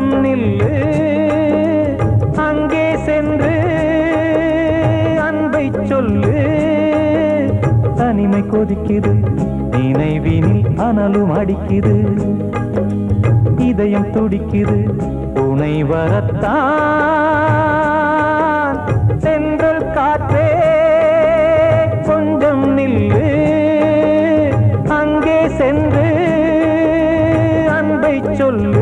நில்லு. அங்கே சென்று அன்பை சொல்லு. தனிமை கொதிக்குது நினைவினில் அனலும் அடிக்குது. இதயம் துடிக்குது துணை வரத்தான். சென்றல் காற்றே கொஞ்சம் நில்லு. அங்கே சென்று அன்பை சொல்லு.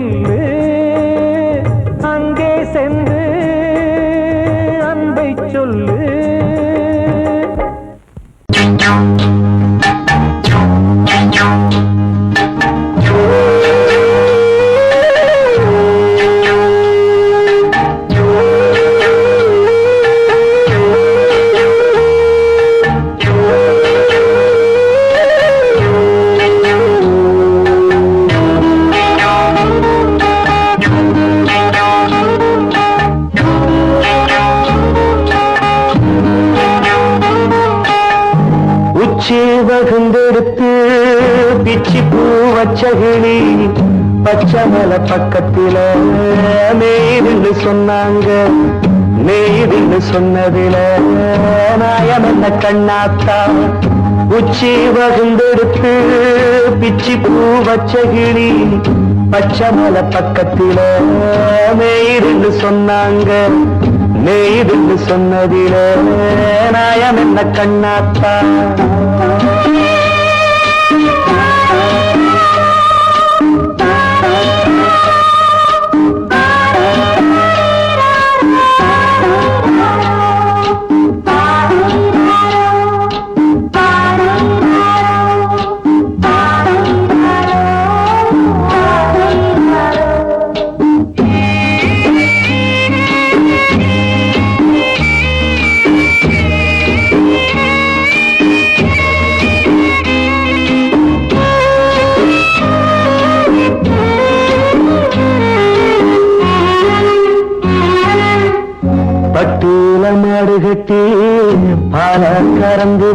நின்று அங்கே சென்று அன்பை சொல்லு. என்று சொன்னாங்க. மேய்துன்னு சொன்னதில நாயம் என்ன கண்ணாத்தா? உச்சி வகுந்தெடுத்து பிச்சி பூ வச்சகிளி பச்சை மலை பக்கத்தில மேய்துன்னு சொன்னாங்க. மேய்துன்னு சொன்னதில நாயம் என்ன கண்ணாத்தா?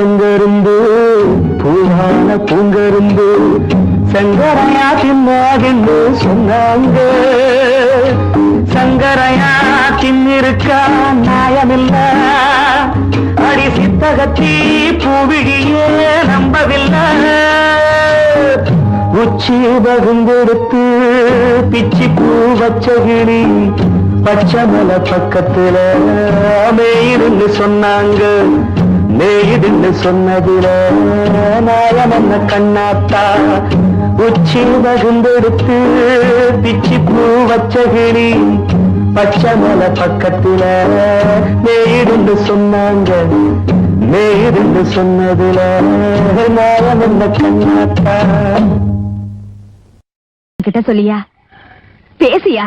பொங்கலுக்கு செங்கருந்து பூவான பூங்கருந்து சங்கரையா தின்னாகின்னு சொன்னாங்க. சங்கரையா தின்னிருக்கா நியாயமில்ல. அடி சித்தகத்தி பூவிழியே நம்பவில்லை. உச்சி பகுந்தெடுத்து பிச்சி பூ வச்ச கிளி பச்சை மலை பக்கத்துல மேயிருந்து சொன்னாங்க. மேயிருந்து சொன்னதுல நாயம் என்ன கண்ணாத்தா? உச்சி பகுந்தெடுத்து பிச்சி பூ வச்ச கிளி பச்சை மலை பக்கத்துல மேயிருந்து சொன்னாங்க. மேயிருந்து சொன்னதுல நாயம் என்ன கண்ணாத்தா? கிட்ட சொல்லியா? பேசியா?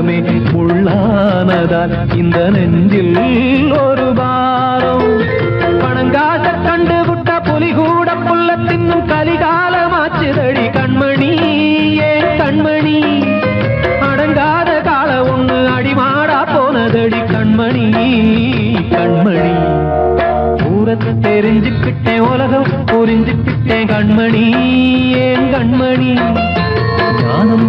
பந்தமே முள்ளானதால் இந்த நெஞ்சில் ஒரு பாரம். பணங்காச கண்டு விட்ட புலி கூட புல்ல தின்னும் கலிகாலமாச்சுதடி கண்மணி ஏன் கண்மணி. அடங்காத கால ஒண்ணு அடிமாடா போனதடி கண்மணி கண்மணி. ஊரத்தை தெரிஞ்சுக்கிட்டேன் உலகம் புரிஞ்சுக்கிட்டேன் கண்மணி ஏன் கண்மணி? ஞானம்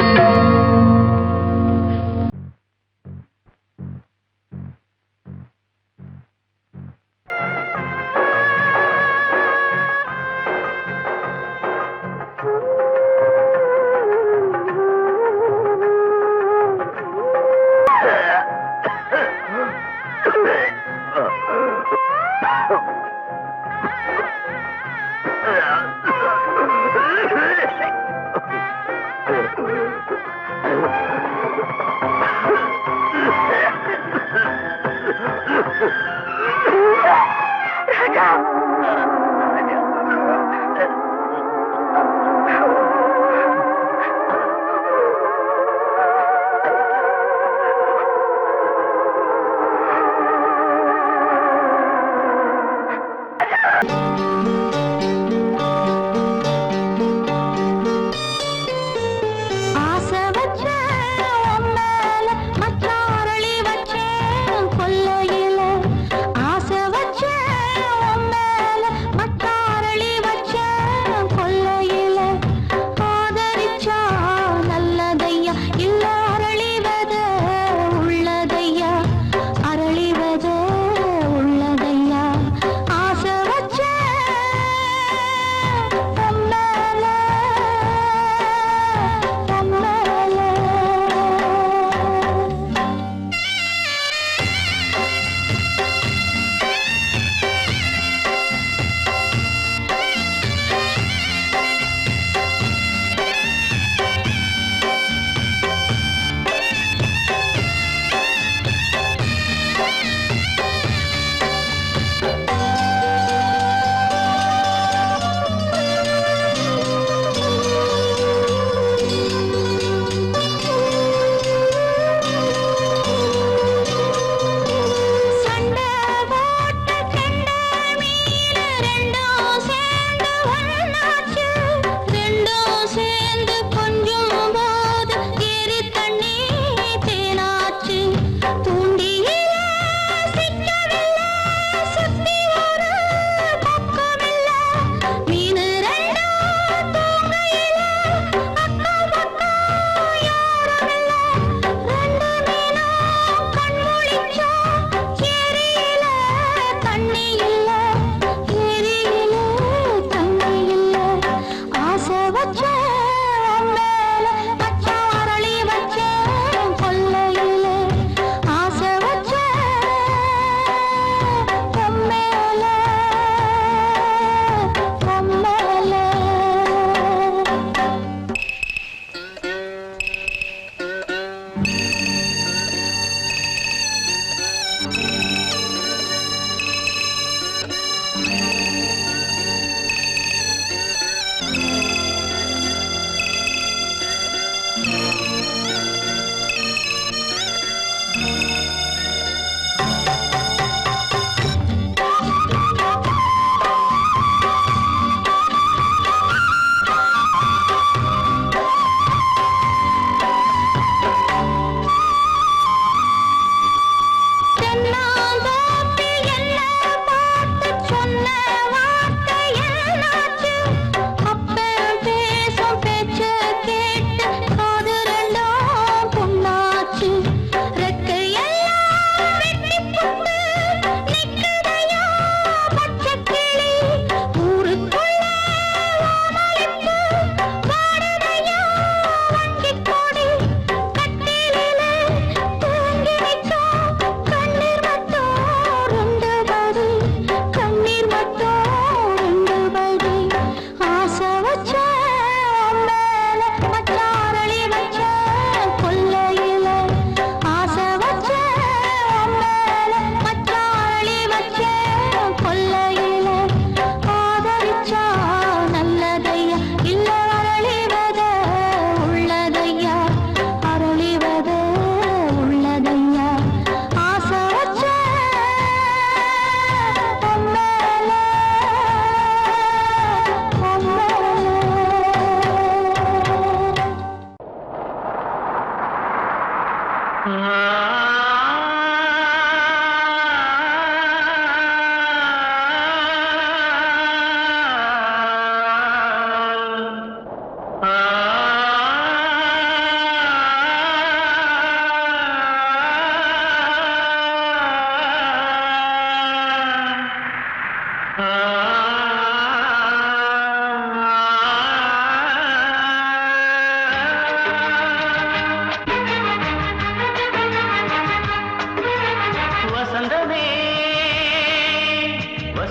Tchau.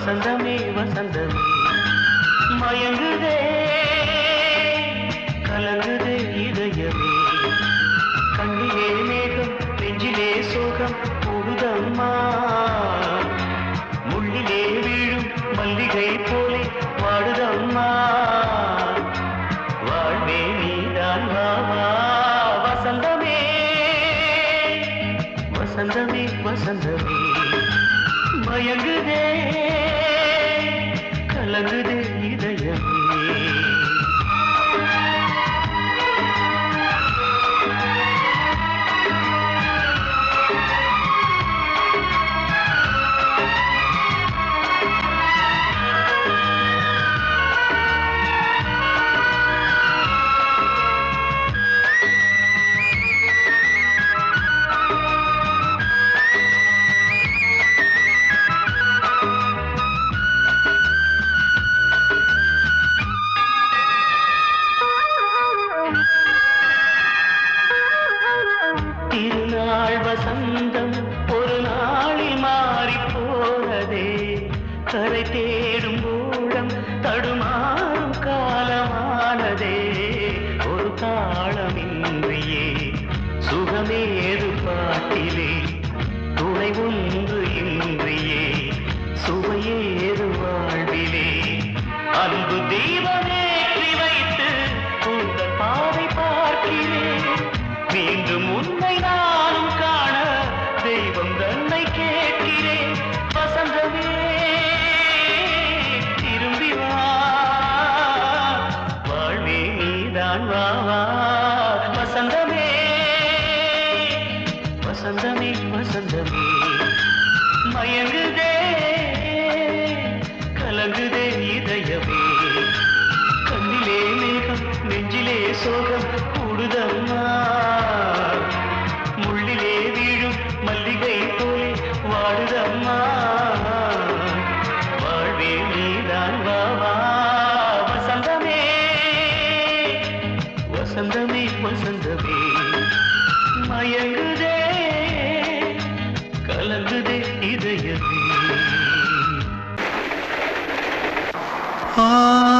வசந்தமே வசந்தமே வசந்தமே மயங்குதே கலங்குதே இதயமே. ஆ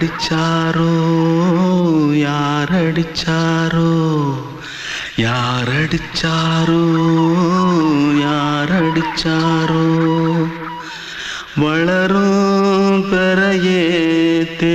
யாரடிச்சாரோ யாரடிச்சாரோ யாரடிச்சாரோ யாரடிச்சாரோ வளரும் பெறையே தே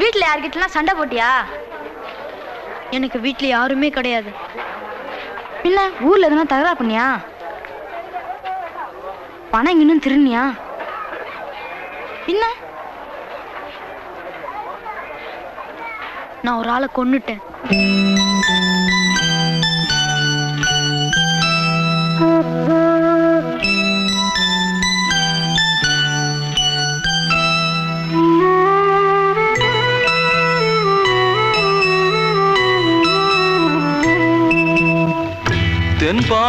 வீட்டுல யார்கிட்டலாம் சண்டை போட்டியா? எனக்கு வீட்ல யாருமே கிடையாது. பின்ன ஊர்ல எதுனா தகரா பண்ணியா? பணம் இன்னும் திருநியா பின்ன நான் ஒரு ஆளை கொன்னுட்டேன்.